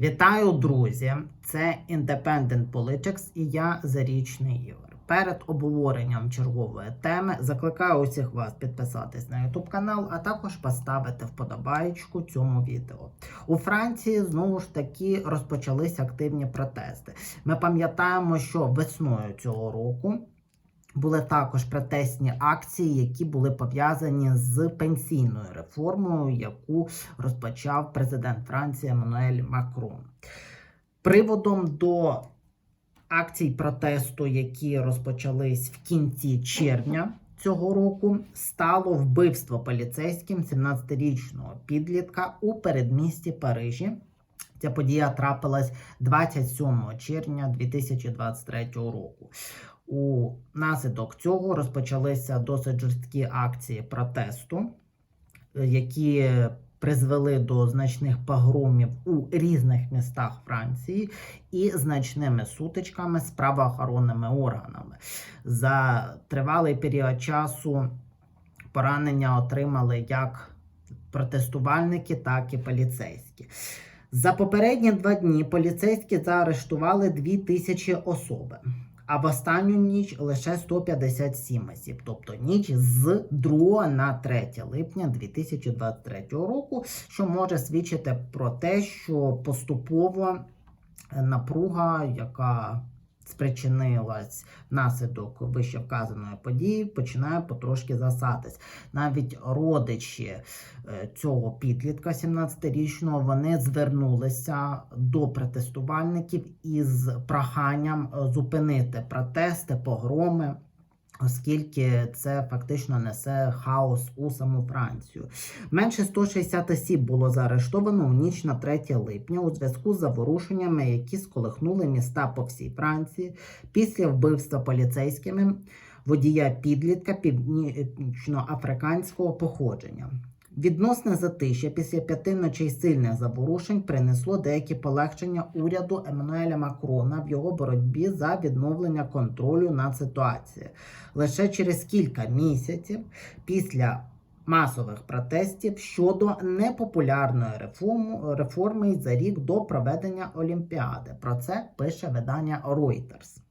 Вітаю, друзі! Це Independent Politics і я Зарічний Ігор. Перед обговоренням чергової теми закликаю усіх вас підписатись на YouTube канал, а також поставити вподобаєчку цьому відео. У Франції знову ж таки розпочались активні протести. Ми пам'ятаємо, що весною цього року. Були також протестні акції, які були пов'язані з пенсійною реформою, яку розпочав президент Франції Еммануель Макрон. Приводом до акцій протесту, які розпочались в кінці червня цього року, стало вбивство поліцейським 17-річного підлітка у передмісті Парижі. Ця подія трапилась 27 червня 2023 року. У наслідок цього розпочалися досить жорсткі акції протесту, які призвели до значних погромів у різних містах Франції і значними сутичками з правоохоронними органами. За тривалий період часу поранення отримали як протестувальники, так і поліцейські. За попередні два дні поліцейські заарештували 2000 особи. А в останню ніч лише 157 осіб, тобто ніч з 2 на 3 липня 2023 року, що може свідчити про те, що поступово напруга, яка спричинилась внаслідок вище вказаної події, починає потрошки засатись. Навіть родичі е, цього підлітка 17-річного вони звернулися до протестувальників із проханням е, зупинити протести, погроми. Оскільки це фактично несе хаос у саму Францію. Менше 160 осіб було заарештовано у ніч на 3 липня у зв'язку з заворушеннями, які сколихнули міста по всій Франції після вбивства поліцейськими водія підлітка північноафриканського походження. Відносне затишя після п'яти ночей сильних заворушень принесло деякі полегшення уряду Еммануеля Макрона в його боротьбі за відновлення контролю над ситуацією. Лише через кілька місяців після масових протестів щодо непопулярної реформи, реформи за рік до проведення Олімпіади. Про це пише видання Reuters.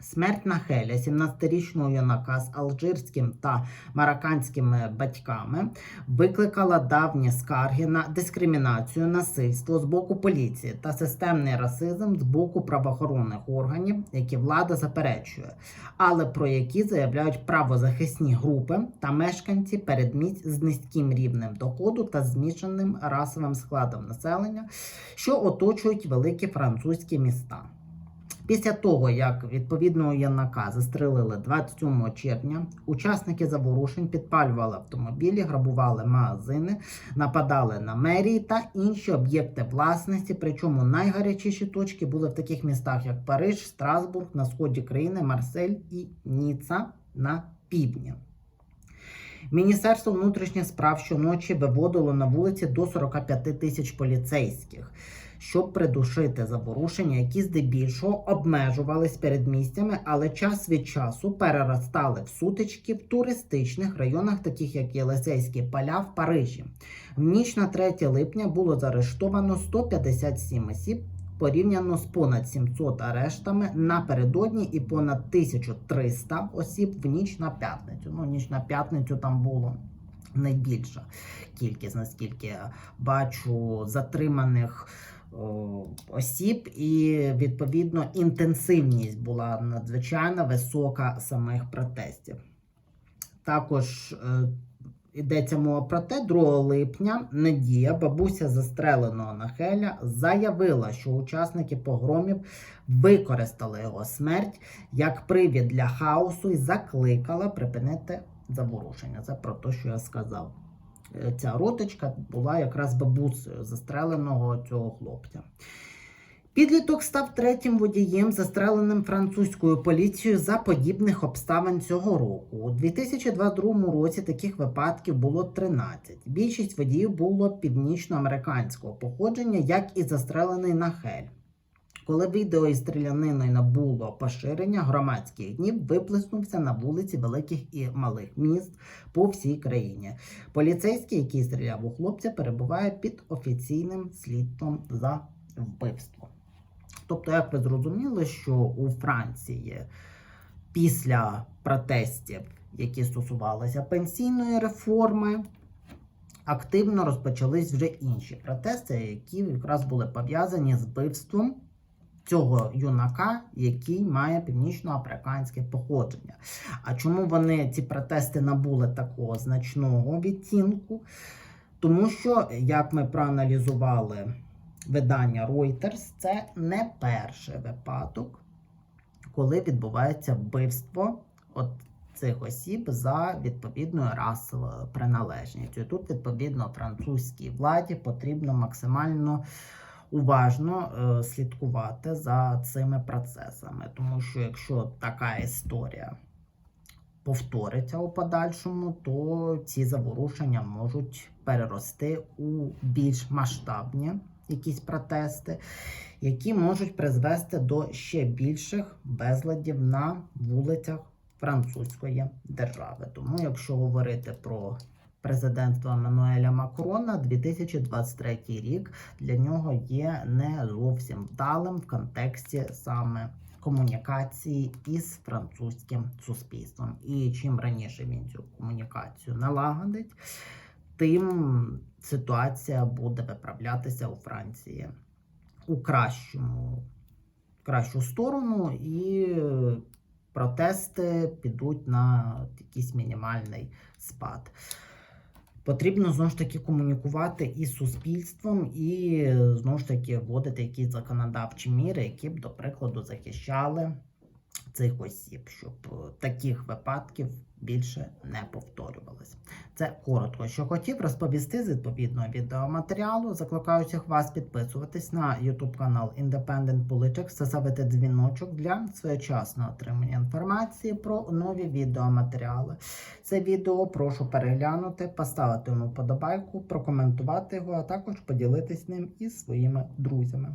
Смерть Нахеля, 17-річного юнака з алжирським та марокканськими батьками, викликала давні скарги на дискримінацію, насильство з боку поліції та системний расизм з боку правоохоронних органів, які влада заперечує, але про які заявляють правозахисні групи та мешканці передмість з низьким рівнем доходу та змішаним расовим складом населення, що оточують великі французькі міста. Після того, як відповідного наказ застрелили 27 червня, учасники заворушень підпалювали автомобілі, грабували магазини, нападали на мерії та інші об'єкти власності. Причому найгарячіші точки були в таких містах, як Париж, Страсбург, на сході країни, Марсель і Ніца на півдні. Міністерство внутрішніх справ щоночі виводило на вулиці до 45 тисяч поліцейських, щоб придушити заворушення, які здебільшого обмежувались передмістями, але час від часу переростали в сутички в туристичних районах, таких як Єлисейські поля в Парижі. В ніч на 3 липня було заарештовано 157 осіб. Порівняно з понад 700 арештами напередодні і понад 1300 осіб в ніч на п'ятницю. Ну, ніч на п'ятницю там було найбільша кількість, наскільки бачу, затриманих осіб, і відповідно інтенсивність була надзвичайно висока самих протестів. Також е, Йдеться мова про те, 2 липня Надія, бабуся застреленого Нахеля, заявила, що учасники погромів використали його смерть як привід для хаосу і закликала припинити заворушення. Це про те, що я сказав. Е, Ця роточка була якраз бабусею застреленого цього хлопця. Підліток став третім водієм, застреленим французькою поліцією за подібних обставин цього року. У 2022 році таких випадків було 13. Більшість водіїв було північноамериканського походження, як і застрелений Нахель. Коли відео із стріляниною набуло поширення громадських днів, виплеснувся на вулиці великих і малих міст по всій країні. Поліцейський, який стріляв у хлопця, перебуває під офіційним слідством за вбивство. Тобто, як ви зрозуміли, що у Франції після протестів, які стосувалися пенсійної реформи, активно розпочались вже інші протести, які якраз були пов'язані з вбивством цього юнака, який має північноафриканське походження. А чому вони ці протести набули такого значного відтінку? Тому що, як ми проаналізували видання Reuters, це не перший випадок, коли відбувається вбивство от цих осіб за відповідною расовою приналежністю. Тут, відповідно, французькій владі потрібно максимально уважно е, слідкувати за цими процесами, тому що якщо така історія повториться у подальшому, то ці заворушення можуть перерости у більш масштабні якісь протести, які можуть призвести до ще більших безладів на вулицях французької держави. Тому, якщо говорити про президентство Еммануеля Макрона, 2023 рік для нього є не зовсім вдалим в контексті саме комунікації із французьким суспільством. І чим раніше він цю комунікацію налагодить, тим ситуація буде виправлятися у Франції у кращому, кращу сторону, і протести підуть на якийсь мінімальний спад. Потрібно знову ж таки комунікувати із суспільством і знову ж таки вводити якісь законодавчі міри, які б, до прикладу, захищали цих осіб, щоб е, таких випадків більше не повторювалось. Це коротко, що хотів розповісти з відповідного відеоматеріалу. Закликаю всіх вас підписуватись на YouTube канал Independent Politics та ставити дзвіночок для своєчасного отримання інформації про нові відеоматеріали. Це відео прошу переглянути, поставити йому подобайку, прокоментувати його, а також поділитись ним із своїми друзями.